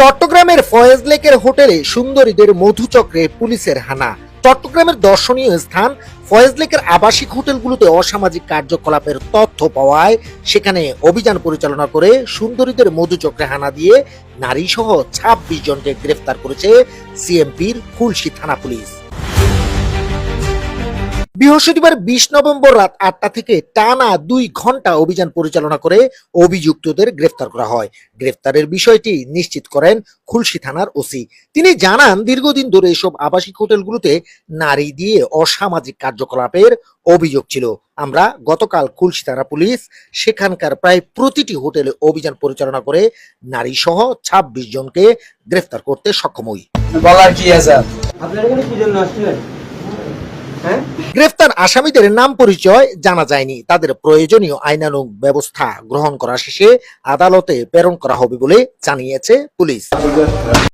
চট্টগ্রামের ফয়েজ লেকের হোটেলে সুন্দরীদের মধুচক্রে পুলিশের হানা। চট্টগ্রামের দর্শনীয় স্থান ফয়েজ লেকের আবাসিক হোটেলগুলোতে অসামাজিক কার্যকলাপের তথ্য পাওয়ায় সেখানে অভিযান পরিচালনা করে সুন্দরীদের মধুচক্রে হানা দিয়ে নারীসহ ছাব্বিশ জনকে গ্রেফতার করেছে সিএমপির খুলশি থানা পুলিশ। বৃহস্পতিবার বিশ নভেম্বর রাত আটটা থেকে টানা দুই ঘণ্টা অভিযান পরিচালনা করে অভিযুক্তদের গ্রেফতার করা হয়। গ্রেফতারের বিষয়টি নিশ্চিত করেন খুলশি থানার ওসি। তিনি জানান দীর্ঘদিন ধরে এসব আবাসিক হোটেলগুলোতে নারী দিয়ে অসামাজিক কার্যকলাপের অভিযোগ ছিল। আমরা গতকাল খুলশি থানা পুলিশ সেখানকার প্রায় প্রতিটি হোটেলে অভিযান পরিচালনা করে নারী সহ ছাব্বিশ জনকে গ্রেফতার করতে সক্ষম হই। বলার কি আছে? আর? আপনার এখানে কি জন্য আসছিলেন? গ্রেফতার আসামিদের নাম পরিচয় জানা যায়নি। তাদের প্রয়োজনীয় আইনানুগ ব্যবস্থা গ্রহণ করা শেষে আদালতে প্রেরণ করা হবে বলে জানিয়েছে পুলিশ।